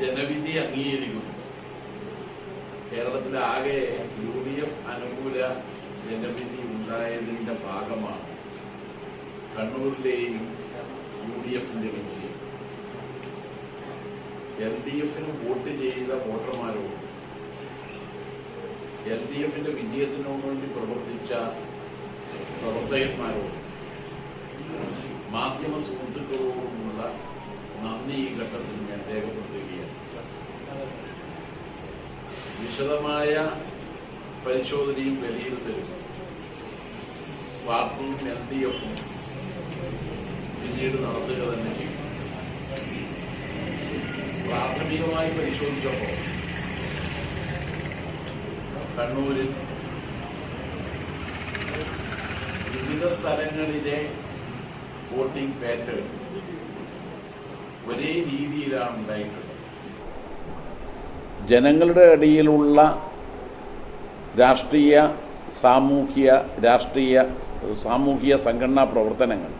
ജനവിധി അംഗീകരിക്കുന്നു. കേരളത്തിലെ ആകെ യു ഡി എഫ് അനുകൂല ജനവിധി ഉണ്ടായതിന്റെ ഭാഗമാണ് കണ്ണൂരിലെയും യു ഡി എഫിന്റെ വിജയം. എൽ ഡി എഫിന് വോട്ട് ചെയ്ത വോട്ടർമാരോ എൽ ഡി എഫിന്റെ വിജയത്തിനു വേണ്ടി പ്രവർത്തിച്ച പ്രവർത്തകന്മാരോട് മാധ്യമ സുഹൃത്തുക്കളോടുമുള്ള നന്ദി ഈ ഘട്ടത്തിൽ ഞാൻ വിശദമായ പരിശോധനയും വിലയിരുത്തലും പാർട്ടിയും എൽ ഡി എഫും പിന്നീട് നടത്തുക തന്നെ ചെയ്യും. പ്രാഥമികമായി പരിശോധിച്ചപ്പോൾ കണ്ണൂരിൽ വിവിധ സ്ഥലങ്ങളിലെ വോട്ടിംഗ് പാറ്റേൺ ഒരേ രീതിയിലാണ് ഉണ്ടായിട്ടുള്ളത്. ജനങ്ങളുടെ ഇടയിലുള്ള രാഷ്ട്രീയ സാമൂഹ്യ രാഷ്ട്രീയ സാമൂഹിക സംഘടനാ പ്രവർത്തനങ്ങൾ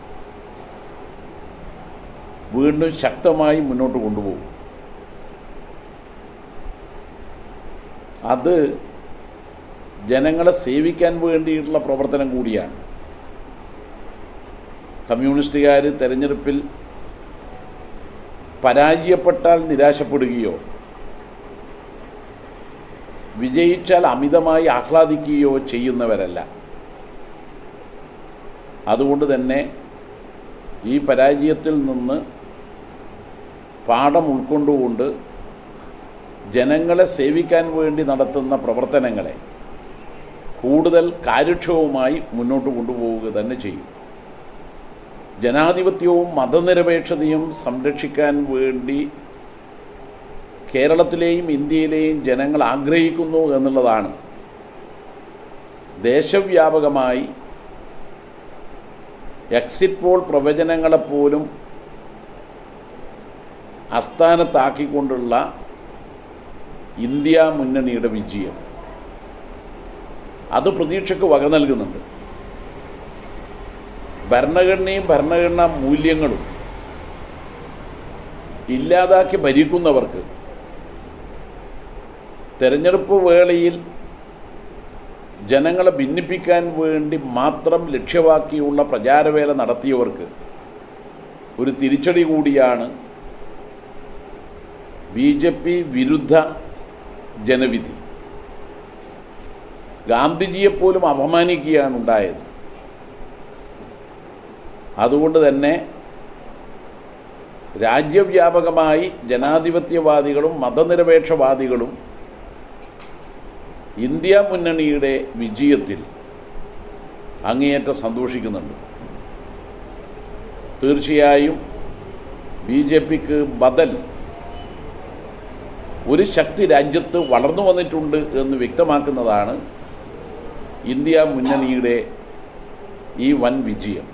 വീണ്ടും ശക്തമായി മുന്നോട്ട് കൊണ്ടുപോകും. അത് ജനങ്ങളെ സേവിക്കാൻ വേണ്ടിയിട്ടുള്ള പ്രവർത്തനം കൂടിയാണ്. കമ്മ്യൂണിസ്റ്റുകാർ തെരഞ്ഞെടുപ്പിൽ പരാജയപ്പെട്ടാൽ നിരാശപ്പെടുകയോ വിജയിച്ചാൽ അമിതമായി ആഹ്ലാദിക്കുകയോ ചെയ്യുന്നവരല്ല. അതുകൊണ്ട് തന്നെ ഈ പരാജയത്തിൽ നിന്ന് പാഠം ഉൾക്കൊണ്ടുകൊണ്ട് ജനങ്ങളെ സേവിക്കാൻ വേണ്ടി നടത്തുന്ന പ്രവർത്തനങ്ങളെ കൂടുതൽ കാര്യക്ഷമമായി മുന്നോട്ട് കൊണ്ടുപോവുക തന്നെ ചെയ്യും. ജനാധിപത്യവും മതനിരപേക്ഷതയും സംരക്ഷിക്കാൻ വേണ്ടി കേരളത്തിലെയും ഇന്ത്യയിലെയും ജനങ്ങൾ ആഗ്രഹിക്കുന്നു എന്നുള്ളതാണ്. ദേശവ്യാപകമായി എക്സിറ്റ് പോൾ പ്രവചനങ്ങളെപ്പോലും അസ്ഥാനത്താക്കിക്കൊണ്ടുള്ള ഇന്ത്യ മുന്നണിയുടെ വിജയം. അത് പ്രതീക്ഷയ്ക്ക് വക നൽകുന്നുണ്ട്. ഭരണഘടനയും ഭരണഘടനാ മൂല്യങ്ങളും ഇല്ലാതാക്കി ഭരിക്കുന്നവർക്ക് തെരഞ്ഞെടുപ്പ് വേളയിൽ ജനങ്ങളെ ഭിന്നിപ്പിക്കാൻ വേണ്ടി മാത്രം ലക്ഷ്യമാക്കിയുള്ള പ്രചാരവേല നടത്തിയവർക്ക് ഒരു തിരിച്ചടി കൂടിയാണ് ബി ജെ പി വിരുദ്ധ ജനവിധി. ഗാന്ധിജിയെപ്പോലും അപമാനിക്കുകയാണ് ഉണ്ടായത്. അതുകൊണ്ട് തന്നെ രാജ്യവ്യാപകമായി ജനാധിപത്യവാദികളും മതനിരപേക്ഷവാദികളും ഇന്ത്യ മുന്നണിയുടെ വിജയത്തിൽ അങ്ങേയറ്റം സന്തോഷിക്കുന്നുണ്ട്. തീർച്ചയായും ബി ജെ പിക്ക് ബദൽ ഒരു ശക്തി രാജ്യത്ത് വളർന്നു വന്നിട്ടുണ്ട് എന്ന് വ്യക്തമാക്കുന്നതാണ് ഇന്ത്യ മുന്നണിയുടെ ഈ വൻ വിജയം.